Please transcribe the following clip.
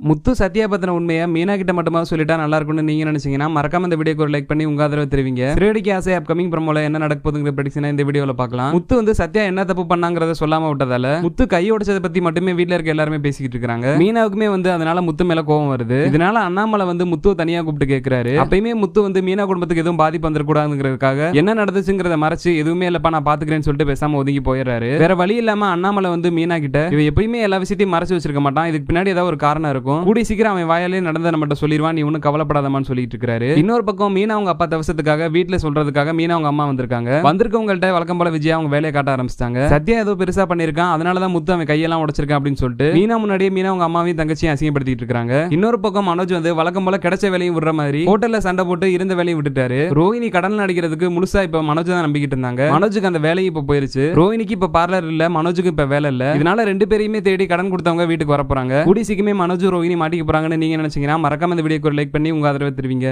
முத்து சத்யா பத்தின உண்மையை மீனா கிட்ட மட்டுமா சொல்லிட்டா நல்லா இருக்கும்னு நீங்க நினைச்சீங்கன்னா மறக்காம இந்த வீடியோக்கு ஒரு லைக் பண்ணி உங்க ஆதரவு தெரிவிங்க. சிறடிக்கு ஆசை அப்கமிங் ப்ரமோல என்ன நடக்க போதுங்கிற பிரடிக்ஷனை இந்த வீடியோல பார்க்கலாம். முத்து வந்து சத்யா என்ன தப்பு பண்ணாங்கிறத சொல்லாம விட்டதால முத்து கை உடைச்சதை பத்தி மட்டுமே வீட்டுல இருக்க எல்லாருமே பேசிக்கிட்டு இருக்காங்க. மீனாவுக்குமே வந்து அதனால முத்து மேல கோவம் வருது. இதனால அண்ணாமலை வந்து முத்துவை தனியா கூப்பிட்டு கேட்கிறாரு அப்பயுமே முத்து வந்து மீனா குடும்பத்துக்கு எதுவும் பாதிப்பு வந்துடக்கூடாதுங்கிறதுக்காக என்ன நடந்துச்சுங்கிறத மறைச்சு எதுவுமே இல்லப்பா நான் பாத்துக்கிறேன்னு சொல்லிட்டு பேசாம ஒதுங்கி போயிடுறாரு. வேற வழி இல்லாம அண்ணாமலை வந்து மீனா கிட்ட இவ எப்பயுமே எல்லா விஷயத்தையும் மறைச்சு வச்சிருக்க மாட்டான். இதுக்கு பின்னாடி ஏதாவது ஒரு காரணம் இருக்கும். கூடி சீக்கிரம் அவன் வாயாலே நடந்த நம்மகிட்ட சொல்லிடுவான் நீ ஒன்னும் கவலைப்படாதமான்னு சொல்லிட்டு இருக்காரு இன்னொரு பக்கம் மீனா அவங்க அப்பா தவசத்துக்காக வீட்டுல சொல்றதுக்காக மீனா அவங்க அம்மா வந்திருக்காங்க. வந்திருக்கவங்கள்ட்ட வழக்கம் போல விஜய் அவங்க வேலையை காட்ட ஆரம்பிச்சிட்டாங்க. சத்யா ஏதோ பெருசா பண்ணிருக்கான் அதனாலதான் முத்து அவன் கையெல்லாம் உடைச்சிருக்கான் அப்படின்னு சொல்லிட்டு மீனா முன்னாடியே மீனா அவங்க அம்மாவையும் தங்கச்சியும் அசிங்கப்படுத்திட்டு இருக்காங்க. இன்னொரு பக்கம் மனோஜ் வந்து வழக்கம் போல கிடைச்ச வேலையும் விடுற மாதிரி ஹோட்டல்ல சண்டை போட்டு இருந்த வேலையும் விட்டுட்டாரு. ரோஹிணி கடல் நடிக்கிறதுக்கு முழுசா இப்ப மனோஜ் தான் நம்பிக்கிட்டு இருந்தாங்க. மனோஜுக்கு அந்த வேலையும் இப்ப போயிருச்சு. ரோஹிணிக்கு இப்ப பார்லர் இல்ல மனோஜுக்கு இப்ப வேலை இல்ல. இதனால ரெண்டு பேரையுமே தேடி கடன் கொடுத்தவங்க வீட்டுக்கு வர போறாங்க கூடி சீக்கிரமே மனோஜ் ரோஹிணி மாட்டிக்க போறாங்கன்னு நீங்க நினைச்சீங்கன்னா மறக்காம இந்த வீடியோக்கு ஒரு லைக் பண்ணி உங்க ஆதரவை தெரிவிங்க.